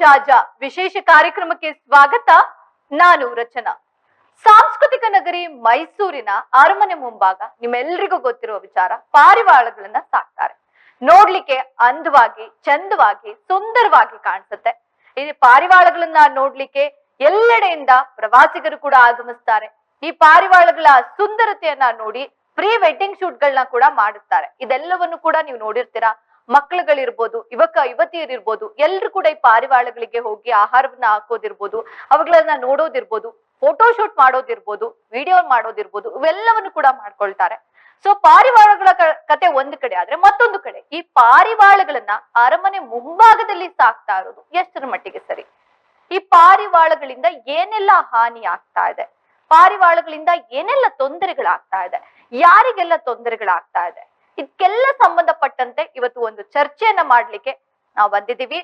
Zaza ವಿಶೇಷ ಕಾರ್ಯಕ್ರಮಕ್ಕೆ ಸ್ವಾಗತ, ನಾನು ರಚನಾ. ಸಾಂಸ್ಕೃತಿಕ ನಗರಿ ಮೈಸೂರಿನ ಅರಮನೆ ಮುಂಭಾಗ ನಿಮ್ಮೆಲ್ಲರಿಗೂ ಗೊತ್ತಿರುವ ವಿಚಾರ ಪಾರಿವಾಳಗಳನ್ನ ಸಾಕ್ತಾರೆ. ನೋಡ್ಲಿಕ್ಕೆ ಅಂದವಾಗಿ, ಚಂದವಾಗಿ, ಸುಂದರವಾಗಿ ಕಾಣಿಸುತ್ತೆ. ಈ ಪಾರಿವಾಳಗಳನ್ನ ನೋಡ್ಲಿಕ್ಕೆ ಎಲ್ಲೆಡೆಯಿಂದ ಪ್ರವಾಸಿಗರು ಕೂಡ ಆಗಮಿಸ್ತಾರೆ. ಈ ಪಾರಿವಾಳಗಳ ಸುಂದರತೆಯನ್ನ ನೋಡಿ ಪ್ರೀ ವೆಡ್ಡಿಂಗ್ ಶೂಟ್ ಗಳನ್ನ ಕೂಡ ಮಾಡುತ್ತಾರೆ. ಇದೆಲ್ಲವನ್ನು ಕೂಡ ನೀವು ನೋಡಿರ್ತೀರಾ? ಮಕ್ಕಳುಗಳಿರ್ಬೋದು, ಯುವಕ, ಯುವತಿಯರಿರ್ಬೋದು, ಎಲ್ರು ಕೂಡ ಈ ಪಾರಿವಾಳಗಳಿಗೆ ಹೋಗಿ ಆಹಾರವನ್ನ ಹಾಕೋದಿರ್ಬೋದು, ಅವುಗಳನ್ನ ನೋಡೋದಿರ್ಬೋದು ಫೋಟೋ ಶೂಟ್ ಮಾಡೋದಿರ್ಬೋದು ವಿಡಿಯೋ ಮಾಡೋದಿರ್ಬೋದು, ಇವೆಲ್ಲವನ್ನು ಕೂಡ ಮಾಡ್ಕೊಳ್ತಾರೆ. ಸೊ ಪಾರಿವಾಳಗಳ ಕತೆ ಒಂದು ಕಡೆ, ಆದ್ರೆ ಮತ್ತೊಂದು ಕಡೆ, ಈ ಪಾರಿವಾಳಗಳನ್ನ ಅರಮನೆ ಮುಂಭಾಗದಲ್ಲಿ ಸಾಕ್ತಾ ಇರೋದು ಎಷ್ಟರ ಮಟ್ಟಿಗೆ ಸರಿ? ಈ ಪಾರಿವಾಳಗಳಿಂದ ಏನೆಲ್ಲ ಹಾನಿ ಆಗ್ತಾ ಇದೆ? ಪಾರಿವಾಳಗಳಿಂದ ಏನೆಲ್ಲ ತೊಂದರೆಗಳಾಗ್ತಾ ಇದೆ? ಯಾರಿಗೆಲ್ಲ ತೊಂದರೆಗಳಾಗ್ತಾ ಇದೆ? ಇದಕ್ಕೆಲ್ಲ ಸಂಬಂಧಪಟ್ಟಂತೆ ಇವತ್ತು ಒಂದು ಚರ್ಚೆಯನ್ನ ಮಾಡ್ಲಿಕ್ಕೆ ನಾವು ಬಂದಿದ್ದೀವಿ.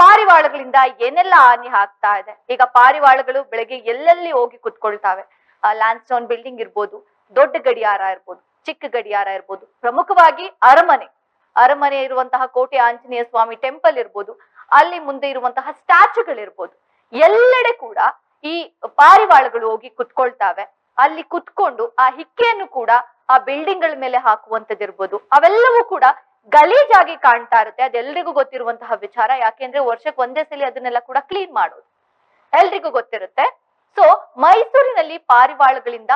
ಪಾರಿವಾಳಗಳಿಂದ ಏನೆಲ್ಲ ಹಾನಿ ಆಗ್ತಾ ಇದೆ? ಈಗ ಪಾರಿವಾಳಗಳು ಬೆಳಗ್ಗೆ ಎಲ್ಲೆಲ್ಲಿ ಹೋಗಿ ಕುತ್ಕೊಳ್ತಾವೆ? ಲ್ಯಾಂಡ್ ಸ್ಟೋನ್ ಬಿಲ್ಡಿಂಗ್ ಇರ್ಬೋದು, ದೊಡ್ಡ ಗಡಿಯಾರ ಇರ್ಬೋದು, ಚಿಕ್ಕ ಗಡಿಯಾರ ಇರ್ಬೋದು, ಪ್ರಮುಖವಾಗಿ ಅರಮನೆ. ಅರಮನೆ ಇರುವಂತಹ ಕೋಟೆ ಆಂಜನೇಯ ಸ್ವಾಮಿ ಟೆಂಪಲ್ ಇರ್ಬೋದು, ಅಲ್ಲಿ ಮುಂದೆ ಇರುವಂತಹ ಸ್ಟ್ಯಾಚುಗಳಿರ್ಬೋದು ಎಲ್ಲೆಡೆ ಕೂಡ ಈ ಪಾರಿವಾಳಗಳು ಹೋಗಿ ಕುತ್ಕೊಳ್ತಾವೆ. ಅಲ್ಲಿ ಕುತ್ಕೊಂಡು ಆ ಹಿಕ್ಕೆಯನ್ನು ಕೂಡ ಆ ಬಿಲ್ಡಿಂಗ್ಗಳ ಮೇಲೆ ಹಾಕುವಂತದಿರ್ಬೋದು ಅವೆಲ್ಲವೂ ಕೂಡ ಗಲೀಜಾಗಿ ಕಾಣ್ತಾ ಇರುತ್ತೆ. ಅದೆಲ್ರಿಗೂ ಗೊತ್ತಿರುವಂತಹ ವಿಚಾರ. ಯಾಕೆಂದ್ರೆ ವರ್ಷಕ್ಕೆ ಒಂದೇ ಸಲ ಅದನ್ನೆಲ್ಲ ಕೂಡ ಕ್ಲೀನ್ ಮಾಡೋದು. ಎಲ್ರಿಗೂ ಗೊತ್ತಿರುತ್ತೆ. ಸೊ ಮೈಸೂರಿನಲ್ಲಿ ಪಾರಿವಾಳಗಳಿಂದ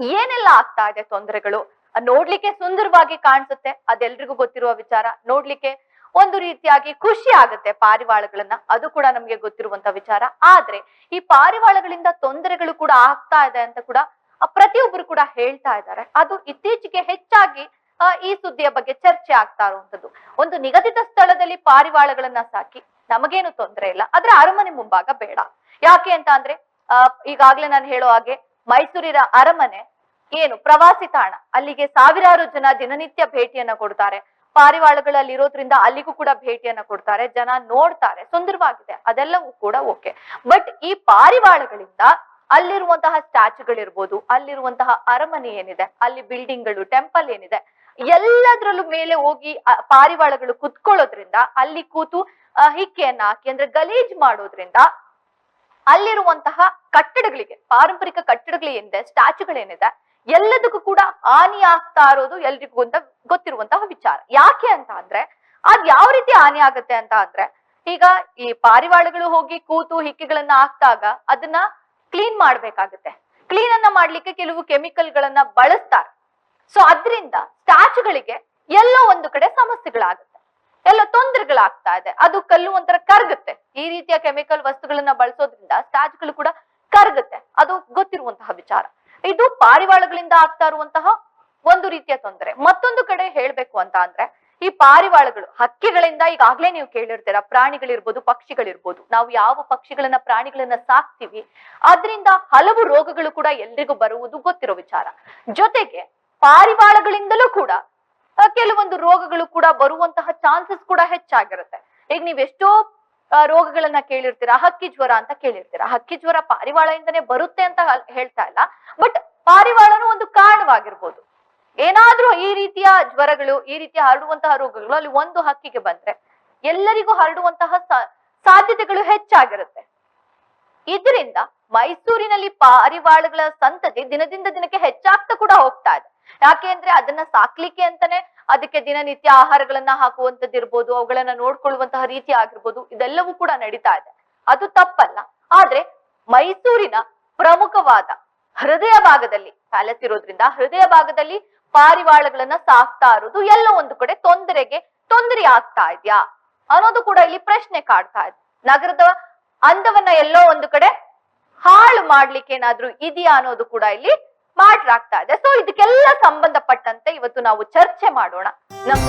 ಏನೆಲ್ಲ ಆಗ್ತಾ ಇದೆ ತೊಂದರೆಗಳು? ನೋಡ್ಲಿಕ್ಕೆ ಸುಂದರವಾಗಿ ಕಾಣಿಸುತ್ತೆ. ಅದೆಲ್ರಿಗೂ ಗೊತ್ತಿರುವ ವಿಚಾರ. ನೋಡ್ಲಿಕ್ಕೆ ಒಂದು ರೀತಿಯಾಗಿ ಖುಷಿ ಆಗುತ್ತೆ ಪಾರಿವಾಳಗಳನ್ನ. ಅದು ಕೂಡ ನಮ್ಗೆ ಗೊತ್ತಿರುವಂತ ವಿಚಾರ. ಆದ್ರೆ, ಈ ಪಾರಿವಾಳಗಳಿಂದ ತೊಂದರೆಗಳು ಕೂಡ ಆಗ್ತಾ ಇದೆ ಅಂತ ಕೂಡ ಪ್ರತಿಯೊಬ್ಬರು ಕೂಡ ಹೇಳ್ತಾ ಇದ್ದಾರೆ. ಅದು ಇತ್ತೀಚೆಗೆ ಹೆಚ್ಚಾಗಿ ಈ ಸುದ್ದಿಯ ಬಗ್ಗೆ ಚರ್ಚೆ ಆಗ್ತಾ ಇರುವಂತದ್ದು ಒಂದು ನಿಗದಿತ ಸ್ಥಳದಲ್ಲಿ ಪಾರಿವಾಳಗಳನ್ನ ಸಾಕಿ ನಮಗೇನು ತೊಂದರೆ ಇಲ್ಲ. ಆದ್ರೆ ಅರಮನೆ ಮುಂಭಾಗ ಬೇಡ. ಯಾಕೆ ಅಂತ ಅಂದ್ರೆ ಆ, ಈಗಾಗ್ಲೇ ನಾನು ಹೇಳೋ ಹಾಗೆ ಮೈಸೂರಿನ ಅರಮನೆ ಏನು ಪ್ರವಾಸಿ ತಾಣ. ಅಲ್ಲಿಗೆ ಸಾವಿರಾರು ಜನ ದಿನನಿತ್ಯ ಭೇಟಿಯನ್ನ ಕೊಡ್ತಾರೆ. ಪಾರಿವಾಳಗಳಲ್ಲಿ ಇರೋದ್ರಿಂದ ಅಲ್ಲಿಗೂ ಕೂಡ ಭೇಟಿಯನ್ನ ಕೊಡ್ತಾರೆ. ಜನ ನೋಡ್ತಾರೆ. ಸುಂದರವಾಗಿದೆ. ಅದೆಲ್ಲವೂ ಕೂಡ ಓಕೆ. ಬಟ್ ಈ ಪಾರಿವಾಳಗಳಿಂದ ಅಲ್ಲಿರುವಂತಹ ಸ್ಟ್ಯಾಚುಗಳಿರ್ಬೋದು ಅಲ್ಲಿರುವಂತಹ ಅರಮನೆ ಏನಿದೆ, ಅಲ್ಲಿ ಬಿಲ್ಡಿಂಗ್ಗಳು, ಟೆಂಪಲ್ ಏನಿದೆ, ಎಲ್ಲದ್ರಲ್ಲೂ ಮೇಲೆ ಹೋಗಿ ಪಾರಿವಾಳಗಳು ಕುತ್ಕೊಳ್ಳೋದ್ರಿಂದ, ಅಲ್ಲಿ ಕೂತು ಹಿಕ್ಕೆಯನ್ನ ಹಾಕಿ, ಅಂದ್ರೆ ಗಲೀಜ್ ಮಾಡೋದ್ರಿಂದ, ಅಲ್ಲಿರುವಂತಹ ಕಟ್ಟಡಗಳಿಗೆ, ಪಾರಂಪರಿಕ ಕಟ್ಟಡಗಳೇನಿದೆ ಸ್ಟ್ಯಾಚುಗಳೇನಿದೆ ಎಲ್ಲದಕ್ಕೂ ಕೂಡ ಹಾನಿ ಆಗ್ತಾ ಇರೋದು ಎಲ್ರಿಗೂ ಅಂತ ಗೊತ್ತಿರುವಂತಹ ವಿಚಾರ. ಯಾಕೆ ಅಂತ ಅಂದ್ರೆ, ಅದ್ ಯಾವ ರೀತಿ ಹಾನಿ ಆಗತ್ತೆ ಅಂತ ಅಂದ್ರೆ, ಈಗ ಈ ಪಾರಿವಾಳಗಳು ಹೋಗಿ ಕೂತು ಹಿಕ್ಕೆಗಳನ್ನ ಹಾಕ್ದಾಗ, ಅದನ್ನ ಕ್ಲೀನ್ ಮಾಡ್ಬೇಕಾಗತ್ತೆ. ಕ್ಲೀನ್ ಅನ್ನ ಮಾಡ್ಲಿಕ್ಕೆ ಕೆಲವು ಕೆಮಿಕಲ್ ಗಳನ್ನ ಬಳಸ್ತಾರೆ. ಸೊ ಅದರಿಂದ ಸ್ಟ್ಯಾಚುಗಳಿಗೆ ಎಲ್ಲೋ ಒಂದು ಕಡೆ ಸಮಸ್ಯೆಗಳಾಗುತ್ತೆ. ಎಲ್ಲ ತೊಂದರೆಗಳಾಗ್ತಾ ಇದೆ. ಅದು ಕಲ್ಲು ಒಂಥರ ಕರಗುತ್ತೆ. ಈ ರೀತಿಯ ಕೆಮಿಕಲ್ ವಸ್ತುಗಳನ್ನ ಬಳಸೋದ್ರಿಂದ ಸ್ಟಾಚ್ಗಳು ಕೂಡ ಕರಗುತ್ತೆ. ಅದು ಗೊತ್ತಿರುವಂತಹ ವಿಚಾರ. ಇದು ಪಾರಿವಾಳಗಳಿಂದ ಆಗ್ತಾ ಇರುವಂತಹ ಒಂದು ರೀತಿಯ ತೊಂದರೆ. ಮತ್ತೊಂದು ಕಡೆ ಹೇಳ್ಬೇಕು ಅಂತ ಅಂದ್ರೆ ಈ ಪಾರಿವಾಳಗಳು ಹಕ್ಕಿಗಳಿಂದ ಈಗಾಗ್ಲೇ ನೀವು ಕೇಳಿರ್ತೀರ ಪ್ರಾಣಿಗಳಿರ್ಬೋದು ಪಕ್ಷಿಗಳಿರ್ಬೋದು. ನಾವು ಯಾವ ಪಕ್ಷಿಗಳನ್ನ ಪ್ರಾಣಿಗಳನ್ನ ಸಾಕ್ತಿವಿ ಅದರಿಂದ ಹಲವು ರೋಗಗಳು ಕೂಡ ಎಲ್ರಿಗೂ ಬರುವುದು ಗೊತ್ತಿರೋ ವಿಚಾರ. ಜೊತೆಗೆ ಪಾರಿವಾಳಗಳಿಂದಲೂ ಕೂಡ ಕೆಲವೊಂದು ರೋಗಗಳು ಕೂಡ ಬರುವಂತಹ ಚಾನ್ಸಸ್ ಕೂಡ ಹೆಚ್ಚಾಗಿರುತ್ತೆ. ಈಗ ನೀವ್ ಎಷ್ಟೋ ಆ, ರೋಗಗಳನ್ನ ಕೇಳಿರ್ತೀರಾ ಹಕ್ಕಿ ಜ್ವರ ಅಂತ ಕೇಳಿರ್ತೀರಾ. ಹಕ್ಕಿ ಜ್ವರ ಪಾರಿವಾಳದಿಂದನೇ ಬರುತ್ತೆ ಅಂತ ಹೇಳ್ತಾ ಇಲ್ಲ. ಬಟ್ ಪಾರಿವಾಳನು ಒಂದು ಕಾರಣವಾಗಿರ್ಬೋದು. ಏನಾದ್ರೂ ಈ ರೀತಿಯ ಜ್ವರಗಳು, ಈ ರೀತಿಯ ಹರಡುವಂತಹ ರೋಗಗಳು ಅಲ್ಲಿ ಒಂದು ಹಕ್ಕಿಗೆ ಬಂದ್ರೆ ಎಲ್ಲರಿಗೂ ಹರಡುವಂತಹ ಸಾಧ್ಯತೆಗಳು ಹೆಚ್ಚಾಗಿರುತ್ತೆ. ಇದರಿಂದ ಮೈಸೂರಿನಲ್ಲಿ ಪಾರಿವಾಳಗಳ ಸಂತತಿ ದಿನದಿಂದ ದಿನಕ್ಕೆ ಹೆಚ್ಚಾಗ್ತಾ ಕೂಡ ಹೋಗ್ತಾ ಇದೆ. ಯಾಕೆ ಅಂದ್ರೆ ಅದನ್ನ ಸಾಕ್ಲಿಕ್ಕೆ ಅಂತಾನೆ ಅದಕ್ಕೆ ದಿನನಿತ್ಯ ಆಹಾರಗಳನ್ನ ಹಾಕುವಂತದ್ದು ಇರ್ಬೋದು, ಅವುಗಳನ್ನ ನೋಡ್ಕೊಳ್ಳುವಂತಹ ರೀತಿ ಆಗಿರ್ಬೋದು, ಇದೆಲ್ಲವೂ ಕೂಡ ನಡೀತಾ ಇದೆ. ಅದು ತಪ್ಪಲ್ಲ. ಆದ್ರೆ ಮೈಸೂರಿನ ಪ್ರಮುಖವಾದ ಹೃದಯ ಭಾಗದಲ್ಲಿ, ಪ್ಯಾಲೆಸ್ ಇರೋದ್ರಿಂದ ಹೃದಯ ಭಾಗದಲ್ಲಿ ಪಾರಿವಾಳಗಳನ್ನ ಸಾಕ್ತಾ ಇರೋದು, ಎಲ್ಲ ಒಂದು ಕಡೆ ತೊಂದರೆಗೆ ತೊಂದರೆ ಆಗ್ತಾ ಇದ್ಯಾ? ಅನ್ನೋದು ಕೂಡ ಇಲ್ಲಿ ಪ್ರಶ್ನೆ ಕಾಡ್ತಾ ಇದೆ. ನಗರದ ಅಂದವನ್ನ ಎಲ್ಲೋ ಒಂದು ಕಡೆ ಹಾಳು ಮಾಡ್ಲಿಕ್ಕೆ ಏನಾದ್ರೂ ಇದೆಯಾ ಅನ್ನೋದು ಕೂಡ ಇಲ್ಲಿ ಮಾಡ್ರಾಗ್ತಾ ಇದೆ. ಸೊ ಇದಕ್ಕೆಲ್ಲ ಸಂಬಂಧಪಟ್ಟಂತೆ ಇವತ್ತು ನಾವು ಚರ್ಚೆ ಮಾಡೋಣ. ನಮ್ಮ